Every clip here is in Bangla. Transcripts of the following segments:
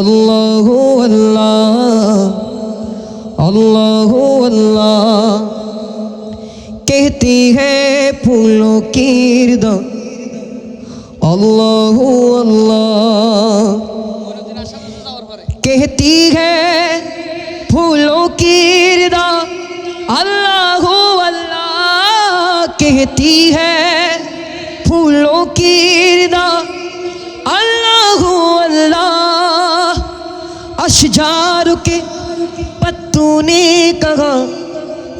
अल्लाह अल्लाह अल्लाह अल्लाह कहती है फूलों की रिदा अल्लाह अल्लाह कहती है अशजार के पत्तों ने कहा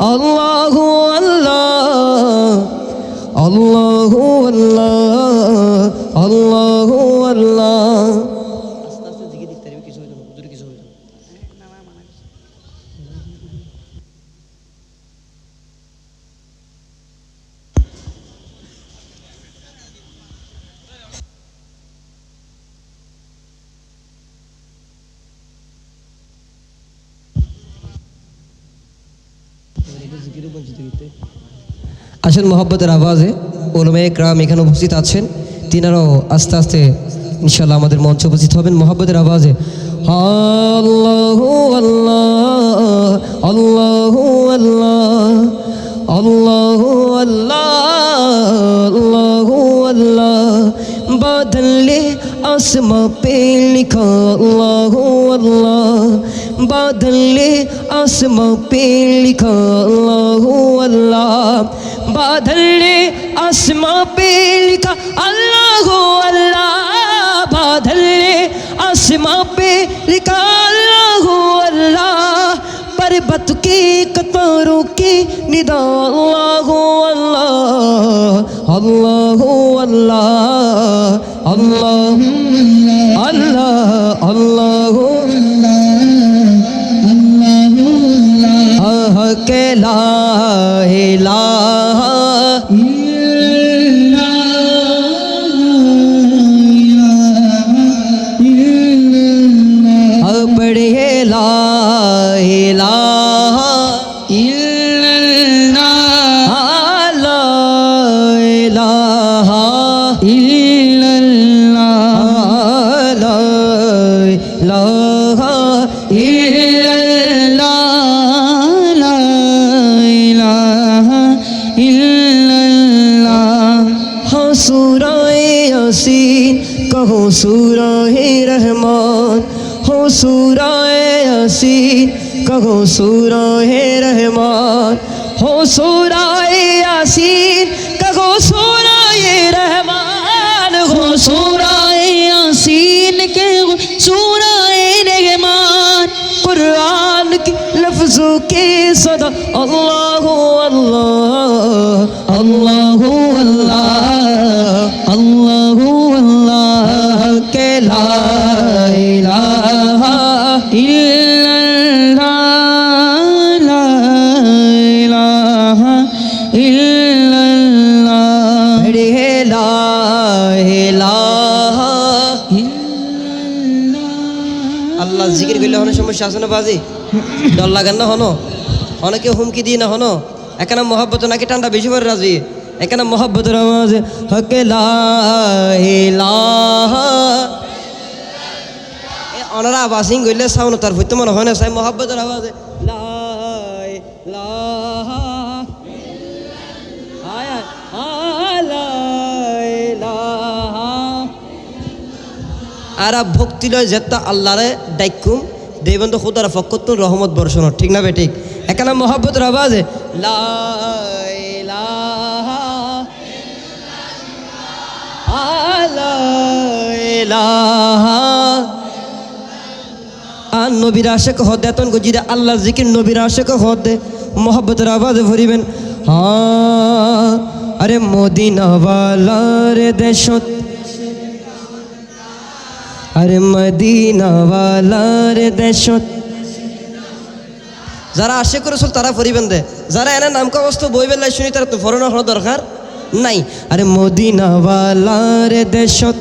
अल्लाह अल्लाह अल्लाह अल्लाह अल्लाह अल्लाह আসেন মোহাব্বতের আওয়াজে। ওলমে ক্রাম এখানে উপস্থিত আছেন। তিনারাও আস্তে আস্তে ইনশাল্লাহ আমাদের মঞ্চে উপস্থিত হবেন। মোহাব্বতের আওয়াজে আল্লাহ আল্লাহ আল্লাহ আল্লাহ আল্লাহ আল্লাহ, বাদলে আসমা পে লিখা, আল্লাহ আল্লাহ, বাদলে आसमां पे लिखा अल्लाह अल्लाह बादले आसमां पे लिखा अल्लाह अल्लाह बादले आसमां पे लिखा अल्लाह अल्लाह पर्वत के कतारों के निदा अल्लाह अल्लाह अल्लाह अल्लाह अल्लाह अल्लाह अल्लाह কে লাহে লাহা সুরাহে রহমান হো সুরায় আসি কহো সুরাহে রহমান হো সুর সমস্যা আছে না বাজি? ডর লাগান না হনো? অনেকে হুমকি দিয়ে না হনো? এখানে মহব্বত নাকি ঠান্ডা বেশি করে রাজি? এখানে মহব্বতের আওয়াজ, হকে অনারা বাসিং গইলে সাউন তার হইতে মনে হয় না, সাই মহব্বতের আওয়াজ। লা ইলাহা। আয় আয় লা আর ভক্তি লয় জেতা আল্লাহরে ডাইকুম। দেবন্ধ খুদার ফকতুন রহমত বর্ষণ ঠিক না বে ঠিক? এখানে মহব্বতের আওয়াজে, লা আর নবীর আশেক হদ, এতন গজিরা আল্লাহ জিকির, নবীর আশেক হদ মোহব্বতের আওয়াজে ভরিবেন। হ্যাঁ আরে মদিনাওয়ালার দেশত আরে মদিনাওয়ালার দেশত যারা আশেক রসুল, তারা ফরিবেন দে। যারা এনে নামকা অবস্থা বই বেলায় শুনি, তারা তো ফরনা হওয়া দরকার নাই। আরে মদিনাওয়ালার দেশত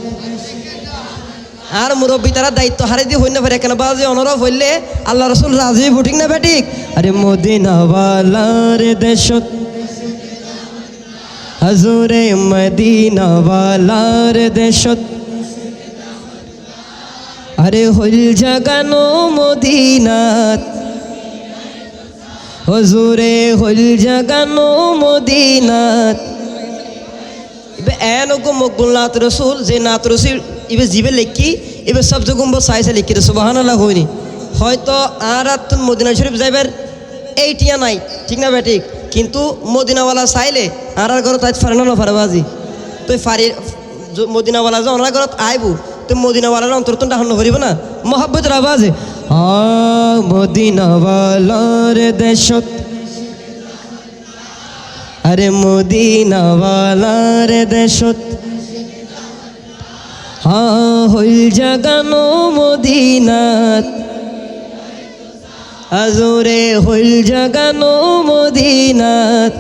আর মুরব্বী, তারা দায়িত্ব হারে দিয়ে হইনা পারে কেন বাজে অনরব হইলে আল্লাহ রসুল রাজি ভুটিক না বেটিক আরে মদিনাওয়ালার দেশত হজুরে মদিনাওয়ালার দেশত আরে হইল জাগানো মদিনাত। হজুরে, হইল জাগানো মদিনাত। ইবে এন গো মকবুল নাত রসুল, যে নাত রসুল, ইবে জিবে লেখি, ইবে সব জগুম্ব সাইসে লিখি রে, সুবহানাল্লাহ হইনি। হয়তো আর তুন মদিনা শরীফ যাইবার এইটিয়া নাই, ঠিক না বেঠিক কিন্তু মদিনাওয়ালা চাইলে আর আর ঘরত আজ ফারে না ফারে বাজি তুই ফারি মদিনাওয়ালা যে ওনার ঘরত আইবু তুই মদিনাওয়ালার অন্তর তো ডাহন ভরিব না। মহাব্বতের আওয়াজে মদিনাওয়ালার দেশত। আরে মদিনাওয়ালার দেশত। হা হইল জাগানো মদিনাত। আজরে হইল জাগানো মদিনাত।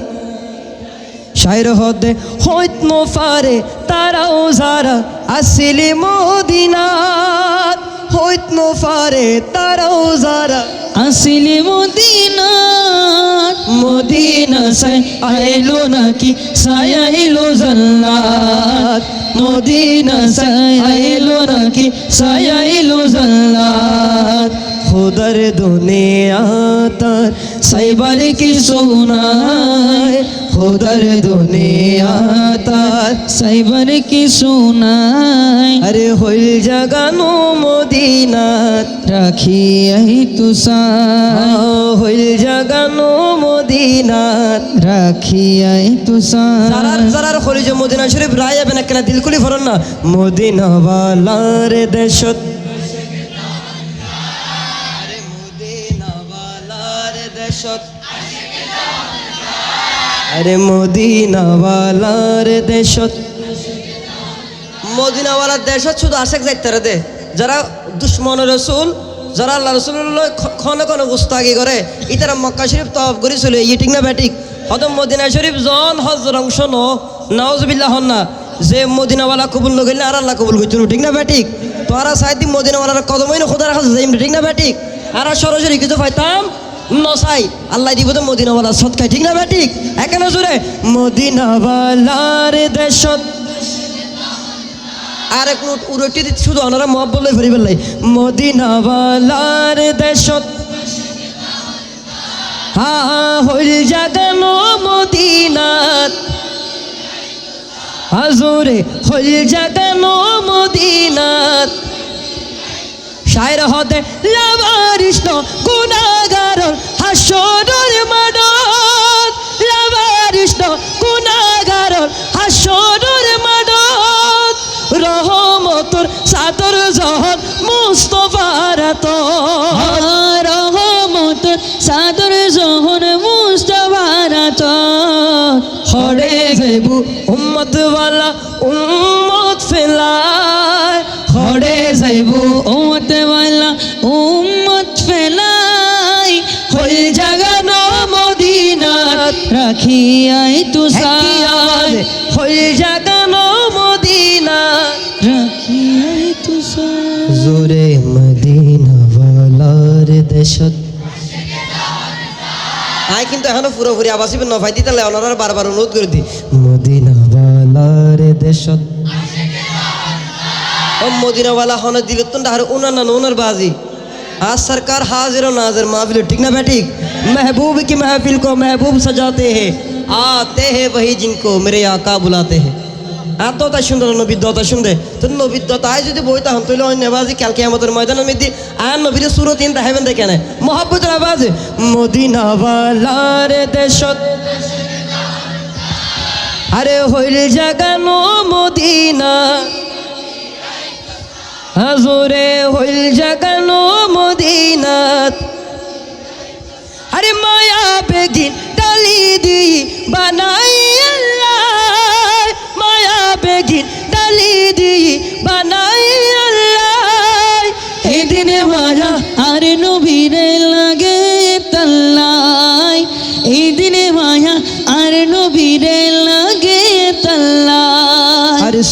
শাইর হতে হইত ফারে তারাও যারা আসিলি মদিনাত হইত ফারে তারাও যারা আসিলি মদিনা মদিনা সাই আইলো নাকি? সাই আইলো জান্নাত। মদিনা সাই আইলো নাকি? সাই আইলো জান্নাত। খুদর দুনিয়া তার সাইবার কি সোনায় খুদর দুনিয়া তার সাইবার কি শোনাই আরে হইল জাগানো মদিনাত রাখি আই তুষা হইল জাগানো মদিনাত রাখি আই তুষা যারার যারার খলিজ মদিনা শরীফ রায় যাবে না কেন দিল খুলি ফরন না মদিনাওয়ালার দেশত আরে মদিনাওয়ালার দেশত মদিনাওয়ালার দেশত শুধু আশেক যাইতে দে। যারা দুশ্মন রসুল, যারা আল্লাহ রসুল্লাহ ক্ষণ ক্ষণ গুস্তাগি করে, ইতারা মক্কা শরীফ তফ করে চলে ই ঠিক না ব্যাটিক হয়তো মদিনা শরীফ জন হজর অংশ ন নওয়াজবিল্লাহ হন না। যে মদিনাওয়ালা কবুল নগেলে আর আল্লাহ কবুল করছিল ঠিক না ব্যাটিক তোরা সাইদি মদিনাওয়ালার কদমই কাছে যাইম, ঠিক না ব্যাটিক আর আর সরাসরি কিছু পাইতাম নসাই আল্লাহ দিব তো মদিনাওয়ালা সৎকাই ঠিক না ব্যাটিক এখানে জুড়ে মদিনাওয়ালার দেশত আর এক নোট দিতে শুধু ওনারা মহাব বললে ফেরি ফেললাই মদিনাওয়ালার দেশত হা হইল জাগানো মদিনাত হাজুরে, হইল জাগানো মদিনাত শায়র হতে লাভারিষ্ণ গুণাগার হাসরের মাডত লাভারিষ্ণ গুণাগার হাসরের মাডত রহমতর সাদর জহর মুস্তফার তো রহমত সাদর জহর মুস্তফারাত হরে যাইবু উম্মত ওয়ালা উম্মত ফেলায়। হরে যাইবু রাখি আই তু একটিয়াদ হইল জাগানো মদিনা রাখি আই তু জোরে মদিনাওয়ালার দেশত আয় কিন্তু এখনো পুরোপুরি আবাস ন ভাই দিতে ওনারা বারবার অনুরোধ করে দি মদিনাওয়ালার দেশত ও মদিনাওয়ালা হনে দিল তো ডাহার উনার না উনার বাজি आज सरकार हाजिर और नाजिर महफिल ठीक ना बैठी महबूब की महफिल को महबूब सजाते हैं আতে হে ভাই জিনকো মেরে আকা বুলাতে হে আর দতা শুনতে নবীর দতা শুনতে তো নবীর দতায় যদি বই তাহন তৈলে অন্য বাজি কালকে আমাদের ময়দানের মধ্যে আর নবীর সুরত ইন তাহেবেন দেখে নেয় মহব্বতের আওয়াজ মদিনাওয়ালার দেশ আরে হইল জাগানো মদিনা হাজুরে হইল জাগানো মদিনাত আরে মায়া বেগিন ডালি দি, বানাই আল্লাহ, মায়া বেগিন ডালি দি, বানাই এদিনে মায়া আর নবীরে লাগে তাল্লাই। এদিনে মায়া আর নবীরে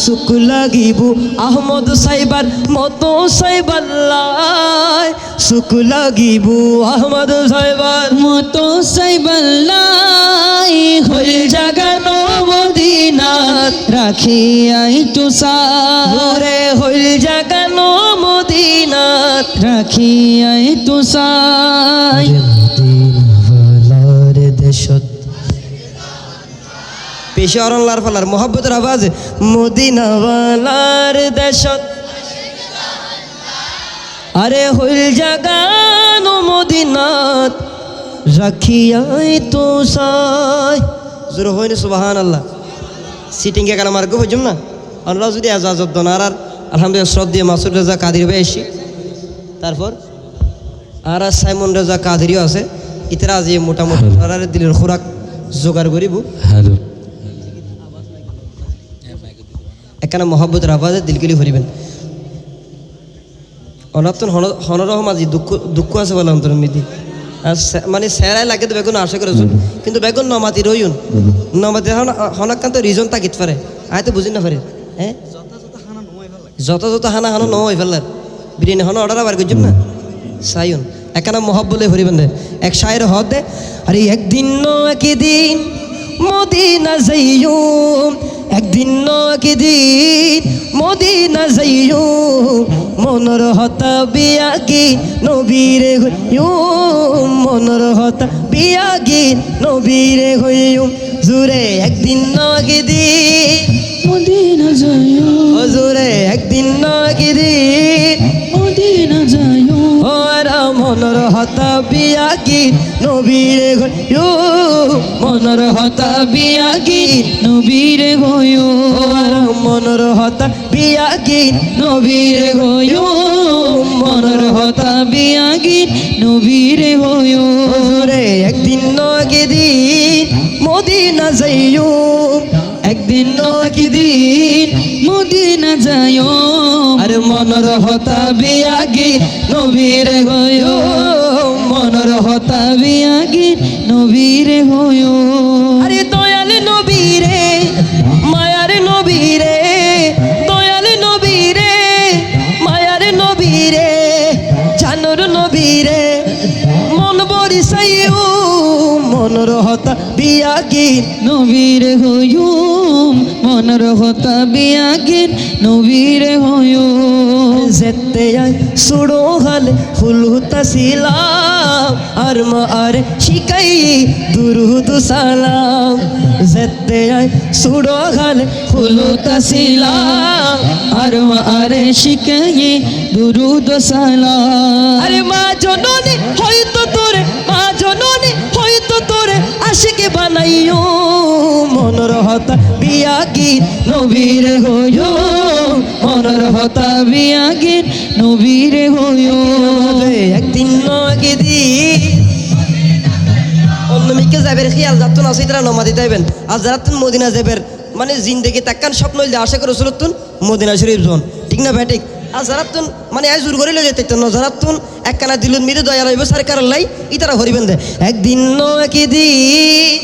সুখ লাগিব, আহমদ সাইবার মতো সাইবাল্লাহ সুখ লাগিব, আহমদ সাইবার মতো সাইবাল্লাই হল জাগানো মদি মদিনাত রাখিয়াই তুষার নূরে হইল জাগানো মদিনাত রাখিয়াই মদিনাওয়ালার দেশত পেশে অরণলার ফলার, মোহাব্বতের আওয়াজ, মদিনাওয়ালার দেশত আরে হইল জাগানো মদিনাত, রাখিয়াই তো সাই। জোর হইনি সুবাহান আল্লাহ সিটিং সিটিংয়ে কেন মার্গ হইজম না? আমরা যদি আজাজত দনার আর, আলহামদুলিল্লাহ শ্রদ্ধে মাসুদ রেজা কাদির ভাই এসি। তারপর আর আর সাইমন রেজা কাদিরিও আছে। ইতরা আজি মোটামুটি দিলের খোরাক জোগাড় করিব। হ্যালো একখানা মহাব্বতের আওয়াজে দিলগিলি ভরিবেন? অনাতন হনরহ মাঝি দুঃখ দুঃখ আছে বলে অন্তর মিদি আর মানে স্যারাই লাগে তো বেগুন আশা করে কিন্তু বেগুন নমাতি রইন নমাতি হনাকান্ত রিজন তাকিত পারে। আয় তো বুঝি না পারে। হ্যাঁ যত যত হানা হানো নয় ফেলার বিরিয়ানি হন অর্ডার আবার করছিম না। সাইন একখানা মহাব্বলে ভরিবেন দে। এক শায়ের হদ দে। আরে একদিন একদিন মদিনা যাইও একদিন একদিন মদিনা যাইও মনর হতা বিয়াগি নবীরে হইও মনর হতা বিয়াগি নবীরে হইও জুরে একদিন ন একদিন মদিনা যাইও জুরে একদিন ন একদিন বিয়াগি নবীরে হইও মনর হতা বিয়াগি নবীরে গয়ো মনর হতা বিয়াগি নবীরে গয়ো মনর হতা বিয়াগির নবীরে গয়ো রে, একদিন নগে দিন মদিনা যাইও একদিন নকি দিন মদিনা যায়। আর মনর হতা বিয়াগি নবীর হয়। মনর হতা বিয়াগি নবীর হয়। আরে দয়াল নবীরে মনর হতা বিয়াগিন নবীরে হয়ো মনর হতা বিয়াগির নবীরে হয়ো যেতে আয় সুড়ো হালে, ফুলহুতা সিলাম আর মা আর শিকাই দুরুদ সালাম। যেতে আয় সুড়ো হালে, ফুলহুতা সিলাম আর আরে শিখায়ে দুরুদ সালাম। আরে মা জননী, হয়তো তোরে মা জননী আশিকে বানাইও মনর হতা বিয়া গীত, নবীর হয়ো মনর হতা বিয়াগির নবীরে হয়ো একদিন নগে দি। অন্য মিকে যাবের খেয়াল যাতুন আছে তারা নমাদি যাইবেন আর যারা তুন মদিনা যাবের মানে জিন্দগি তাক্কান স্বপ্ন আশা করে রসুলতুন মদিনা শরীফ জন। ঠিক না ব্যাটিক আর যারা তুন মানে জোর করিলে যেতে তো যারা তুন একখানা দিলুন মিরে দয়া রইব সরকার লাই ই তারা হরিবেন দে। একদিন নকে দিন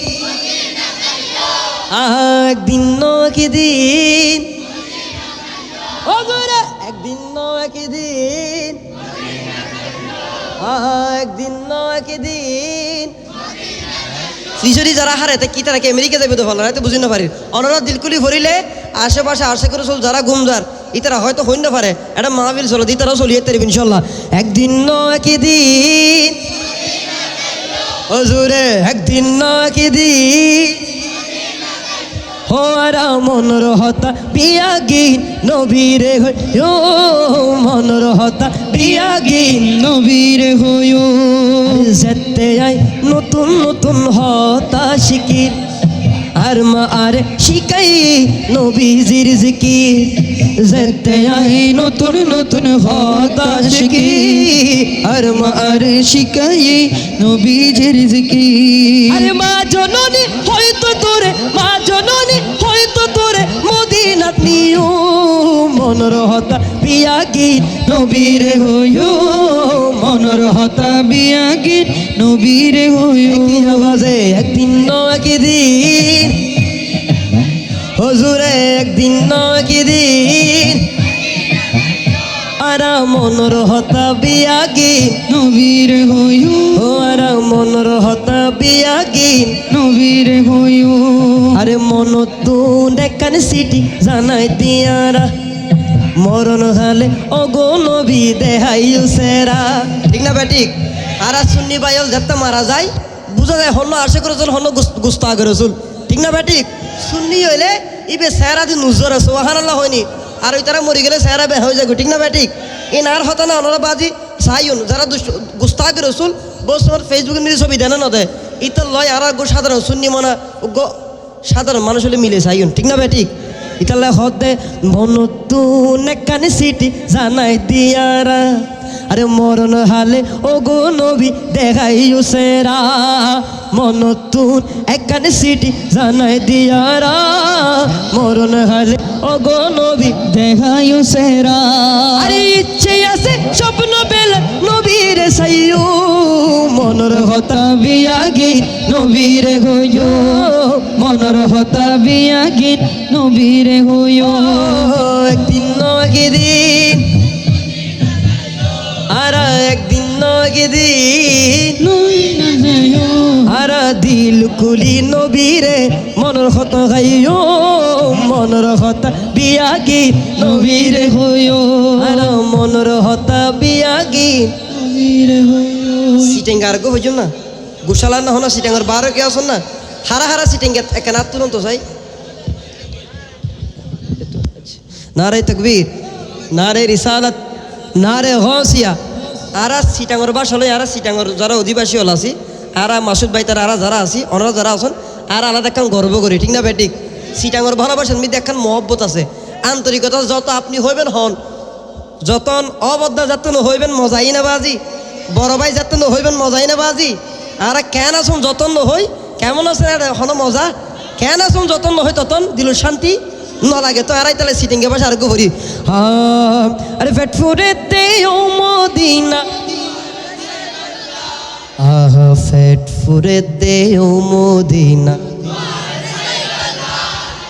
আহা, একদিন নকে দিন একদিন নকে দিন একদিন দিন শ্রীশরী যারা হারে, তা কি তারা কি আমেরিকা যাবে তো ভালো না বুঝি না পারি। অনরা দিলকুলি ভরিলে আশেপাশে আশে করে চল যারা গুমজার ইতারা হয়তো হইন না পারে। এটা মাহবিল চলো ইতারাও চলিয়ে তারিব ইনশাল্লাহ। একদিন নয় দিন হজুরে, একদিন নয় দিন হোয়ারা মনর হতা বিয়াগিন নবীরে হইও মনর হতা বিয়াগিন নবীরে হয়ো যেতে আই নতুন নতুন হতা শিকির আর মা আর শিকাই নবীজির জিকির। যেতে আই নতুন নতুন হতা শিখি আর মা আর শিখাই নবীজের জিকির। আরে মা জননী, হয়তো তোরে, মা জননী, হয়তো তোরে মদিনাত নিও মনর বিয়া গীত, নবীর হইও মনর বিয়া গীত, নবীর হইও আওয়াজে, একদিন নয় দিন হজুরে, একদিন নয় দিন আর মনোর হতা বিয়াগি নবীর হইও ও আর মনোর হতা বিয়াগি নবীর হইও আরে মন তু ডেকান সিটি জানাই দিয়ারা মরণ হালে অগো নবী দেহাইউ সেরা। ঠিক না বেটিক আর সুন্নি বাইল যাতে মারা যায় বুঝা যায় হন্য আশে করে চল হন্য গুস্ত আগে রসুল। ঠিক না বেটিক সুন্নি হইলে ইবে সেরা দিন নুজর আল্লাহ হয়নি। আর ওই তারা মরি গেলে সেরা বে হয়ে যায় ঠিক না ব্যাটিক এই নার হতা না ওনারা বাজি সাইন যারা গুস্তাক রসুল তোমার ফেসবুকে নিজে ছবি দেন না দেয় ইতার লয় আর গো সাধারণ সুন্নি মানা গো, সাধারণ মানুষ হলে মিলে সাইন ঠিক না ব্যাটিক ইতালে হতে মনতুন নেকানি সিটি জানাই দিয়ারা। আরে মরণ হালে ও গো নবী, দেখাই সেরা মনতুন একখানে সিটি জানাই দিয়ারা। মরণ হালে ও গো নবী দেখাইও সেরা আরে ইচ্ছে আছে, স্বপ্ন বেলা নবীর সাইয়ু। মনের হতা বিয়াগি নবীর হইও মনর হতা বিয়াগি নবীর হইও একদিন নগে দিন আর একদিন নগে দিন নই না যাইও আর দিল কুলি নবীরে, মনের হত গাইও, মনের হতা বিয়াগি নবীর হইও। আর মনের হতা বিয়াগি নবীর হইও। সিটেঙ্গার গো না? গুসালা না হনা সিটেঙ্গার বারো কে আসন না? হারা হারা সিটেঙ্গে একান আর তুরন্ত চাই নারে তকবীর নারে রিসালাত। নারে হসিয়া আরা সিটাঙ্গর বাস হলে, আরা সিটাঙ্গর যারা অধিবাসী হল আছি আরা মাসুদ ভাই তারা আরা যারা আছি ওনারা যারা আছেন আর আলাদা একখান গর্ব করি, ঠিক না বেটিক সিটাঙ্গর ভালোবাসেন মিদি একখান মহব্বত আছে। আন্তরিকতা যত আপনি হইবেন হন, যতন অবদ্ধা যাতন হইবেন মজাই না বাজি। বড় ভাই যাতন হইবেন মজাই না বাজি। আর কেন আসুন যতন হই, কেমন আছে হন মজা। কেন আসুন যতন হই ততন, দিল শান্তি। নলাগে তো আরাই তাহলে সিটিং গে বসে আর হ্যাঁ আরে পেট ফুরে দে ও মদিনা। আহা ফেট ফুরে দে ও মদিনা।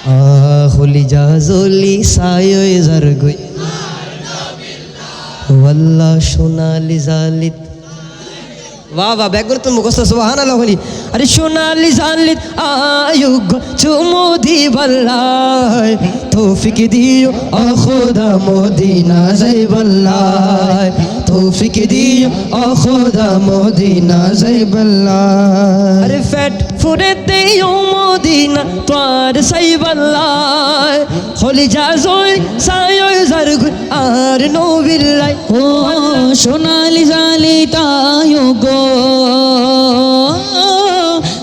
আহ, হলি যা জলি সায় জার গই ওয়াল্লা সোনালি জালিত বাহ বাহ ব্যাগ তো মুখস্থ সুবাহান আল্লাহ বলি। আরে সোনালি জানলি আয়ুগ চুমুদি বল্লায়, তৌফিক দিও অখোদা খোদা মদিনা যাই বল্লায়। তৌফিক দিও অখোদা খোদা মদিনা যাই বল্লায়। আরে ফ্যাট ফুরে দেও মদিনা তোর সাই বল্লায় হলি যা জয় সায় জার আর নবিল্লাই ও সোনালি জালি তায়ো গো।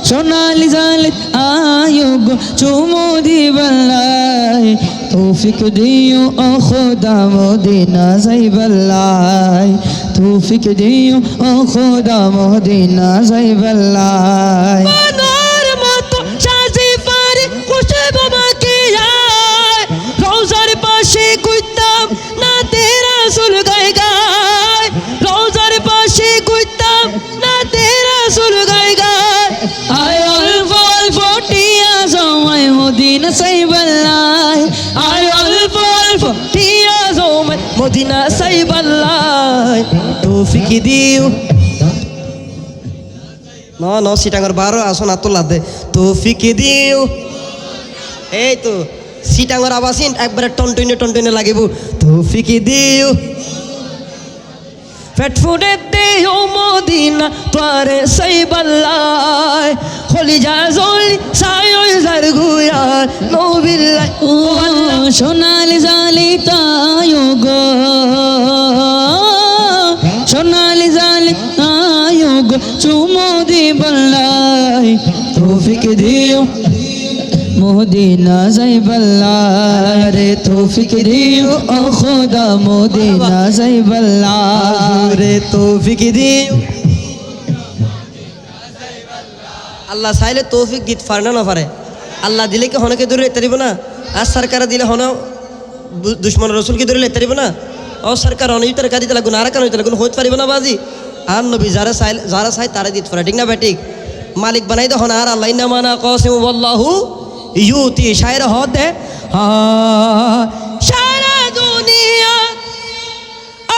সোনালি জালি আয়ো গো, চুমো দিবলাই তৌফিক দিও ও খোদা মদিনা যাই বল্লাই তৌফিক দিও ও খোদা মদিনা যাই মদিনা সাই বল্লাই আয় অল্প অল্প টিয়া জমায় মদিনা সাইবাল্লাই তৌফিক দিও। ন ন সিটাঙ্গর বারো আসো না তোলা দে। তৌফিক দিও। এই তো সিটাঙ্গর আবাসিন একবারে টনটনে টনটনে লাগিব। তৌফিক দিও। ফুটে দেও মদিনা তোরে সাই বাল্লায়। হলি যা জলি সায় জার গুয়ার নবিল্লাই ও সোনালি জালি তায়ো গো। সোনালি জালি তায়ো গো। চুমো দি বল্লাই তৌফিক দিও। মদিনা যাই বল্লাই রে তৌফিক দিও ও খোদা মদিনা যাই বল্লাই রে তৌফিক দিও আল্লাহ চাইলে তৌফিক দিত পারে না নপারে আল্লাহ দিলে কি হনকে দূরে লেতে দিব না? আর সরকার দিলে হন দুশ্মন রসুলকে দূরে লেতে দিব না? ও সরকার অনেক তরকা দিতে লাগুন আর কেন হইতে লাগুন হইতে পারিব না বাজি? আর নবী যারা চাই যারা চাই তারা দিতে পারে ঠিক না বেটিক মালিক বানাই দে হন আর আল্লাহ না মানা কসিম বল্লাহু ইউতি শায়ের হতে সারা দুনিয়া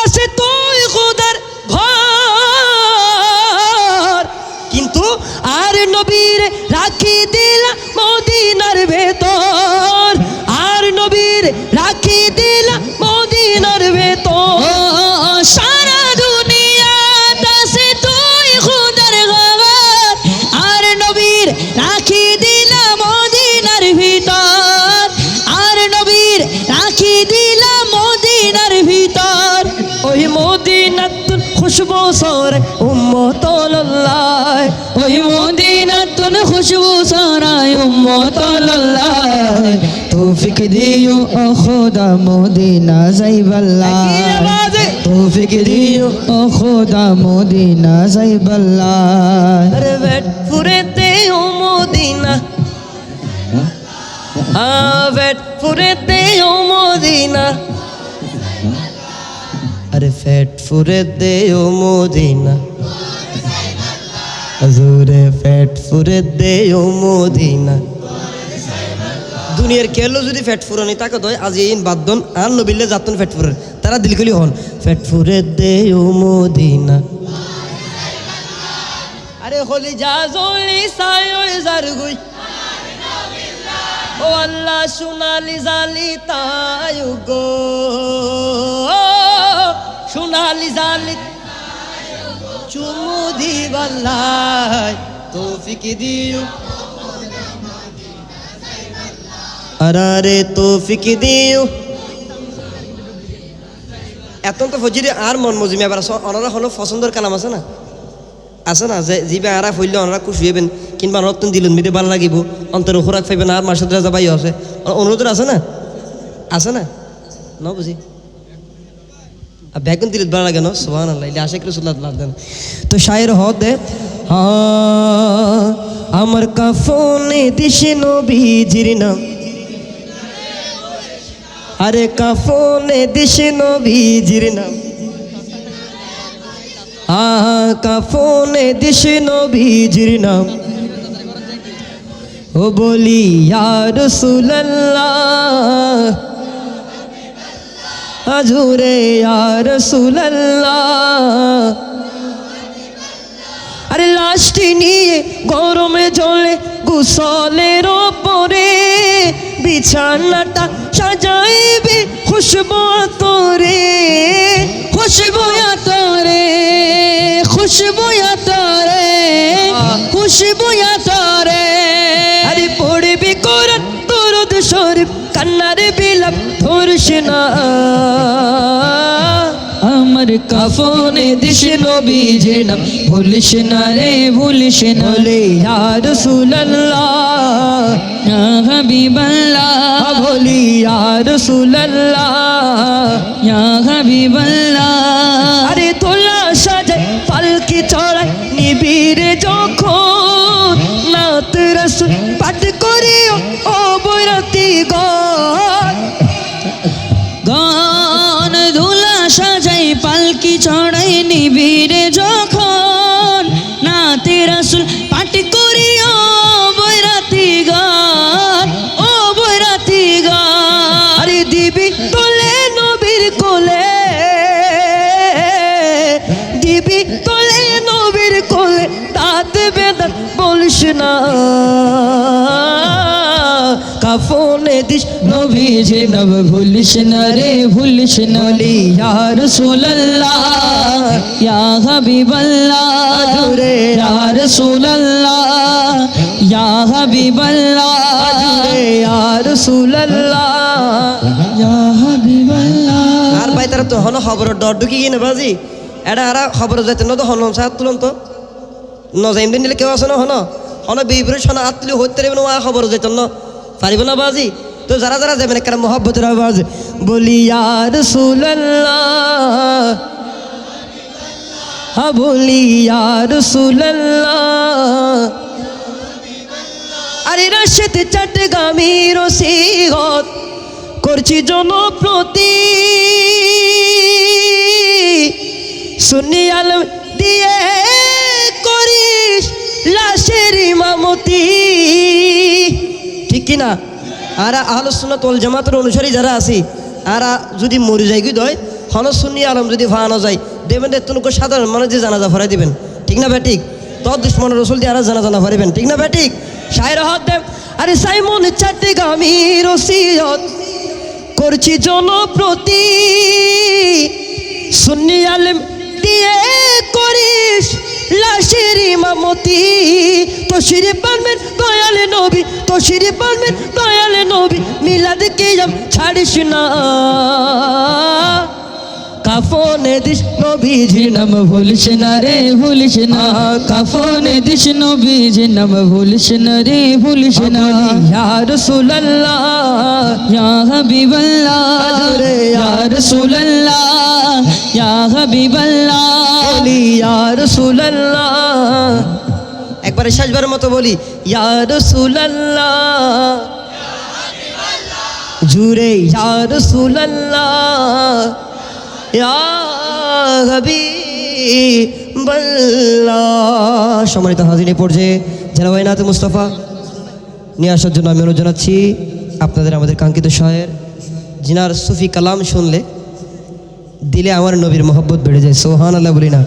আছে তুই খুদার ঘর। কিন্তু আর নবীর রাখি দিল মদিনার ভেতর। আর নবীর রাখি দিল মদিনার খুশবু সরে উম্মত আল্লাহ। ওই মদিনা তুন খুশবু সারায় উম্মত আল্লাহ। তৌফিক দিও ও খোদা মদিনা যাইবাল্লাহ? তৌফিক দিও ও খোদা মদিনা যাইবাল্লাহ। আরে বেট ফুরেতে ও মদিনা। আ বেট ফুরেতে ও মদিনা। আরে ফেট ফুরেতে ও মদিনা। হজুরে ফেট ফুরেতে ও মদিনা। দুনিয়ার কেলো যদি ফেট ফুরানি তাকে দয়, আজি ইন বাদন আর নবিলে যাতন ফেট ফুরের তারা দিলকলি হন ফেট ফুরে দে ও মদিনা। আরে হলি যা জলি ওই জার ও আল্লাহ, সোনালি জালি তাই গো দিবাল্লাই তৌফিক দিও। আরে তৌফিক দিও। এতন তো ফজিরে আর মন মজিমে এবার অনারা হলো পছন্দর কালাম আছে না? আছে না? যে যিবে আরা ফইলে, অনারা খুশি হইবেন। কিংবা নতুন দিলুন, মিদে ভালো লাগিব। অন্তর খোরাক পাইবেন আর রাজা ভাই আছে। অনুরোধ আছে না? আছে না? ন বুঝি। বেগুন দিলে ভালো লাগে না সোহান আল্লাহ ইলে আশেখ রসুল্লাহ দেন। তো শায়ের হ্যাঁ আমার কাফনে দিশে নবীজির নাম। আরে কাফনে দিশে নবীজির নাম। আহা কাফনে দিশে নবীজির নাম। ও বলি ইয়ার সুল্লাহ আজুরে ইয়ার সুল্লাহ আরে লাশটি নিয়ে গরমে জলে গুসলের ওপরে বিছানাটা সাজাইবে খুশবু তোরে খুশবু তোরে খুশবু তোরে খুশবু তোরে আরে পড়বে কোরআন দরুদ শরীফ কান্নার বিলাপ ধরস না আমার কাফনে দিশ নবীজে নাম ভুলিস না রে ভুলিস না বলে ইয়া রাসূলুল্লাহ ইয়া হাবিবাল্লাহ বলি ইয়া রাসূলুল্লাহ ইয়া হাবিবাল্লাহ চড়াই দিস নবীজে নব ভুলিস না রে ভুলিস না। বলি ইয়া রাসূলুল্লাহ ইয়া হাবিবাল্লাহ আদুরে ইয়া রাসূলুল্লাহ ইয়া হাবিবাল্লাহ আদুরে ইয়া রাসূলুল্লাহ ইয়া হাবিবাল্লাহ। আর ভাই তারা তো হন খবরের ডর ঢুকি গিয়ে না বাজি এটা আর খবর যাইতে না তো হন সাত তুলন তো। ন যাইম দিন দিলে কেউ আছে না হন হন বিবরে শোনা আত্মীয় হইতে পারবে না খবর যাইত না। পারিব না বাজি তো যারা যারা যাবেন একটা মহব্বতের আওয়াজ, বলি সুল্লাহ হা বলি ইয়ার সুল্লাহ আরে রাশেতে চাটগামি রসিগত করছি জনপ্রতি। সুন্নি আলম দিয়ে করিস লাশের ইমামতি। ঠিক কিনা? আর আলোচনা তোল জামাতের অনুসারী যারা আছি, আর যদি মরি যাই কি দয় হন সুন্নি আলম যদি ভাড়ানো যায়, দেবেন তুমি সাধারণ মানুষ যে জানাজা ভরাই দিবেন। ঠিক না ব্যাটিক তদ দুশ্মন রসুল দিয়ে আর জানা জানা ভরাইবেন। ঠিক না ব্যাটিক শায়ের হক দেব আরে সাইমন চারটে গামি রসিয়ত করছি জনপ্রতি। সুন্নি আলেম দিয়ে করিস। লাশের ইমামতি। তো শিরে পানবেন দয়ালে নবী। তো শিরে পানবেন দয়ালে নবী। মিলাদ কে ছাড়িস না। কাফনে দিস নবীজি নাম ভুলিস না রে ভুলিস না। কাফনে দিস নবীজ নাম ভুলিস না রে ভুলিস না। ইয়া রাসূলুল্লাহ ইয়া হাবিবাল্লাহ ইয়া রাসূলুল্লাহ ইয়া হাবিবাল্লাহ। বলি ইয়া রাসূলুল্লাহ। একবারে শেষবারের মতো বলি ইয়া রাসূলুল্লাহ। জুরে ইয়া রাসূলুল্লাহ। সম্মানিত হাজিনে পড়ছে জেলাবাইনাথ মুস্তফা নিয়ে আসার জন্য আমি অনুরোধ জানাচ্ছি, আপনাদের আমাদের কাঙ্ক্ষিত শহরের জিনার সুফি কালাম শুনলে দিলে আমার নবীর মোহব্বত বেড়ে যায়। সোহান আল্লাহ বলি না।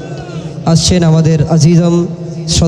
আসছেন আমাদের আজিজম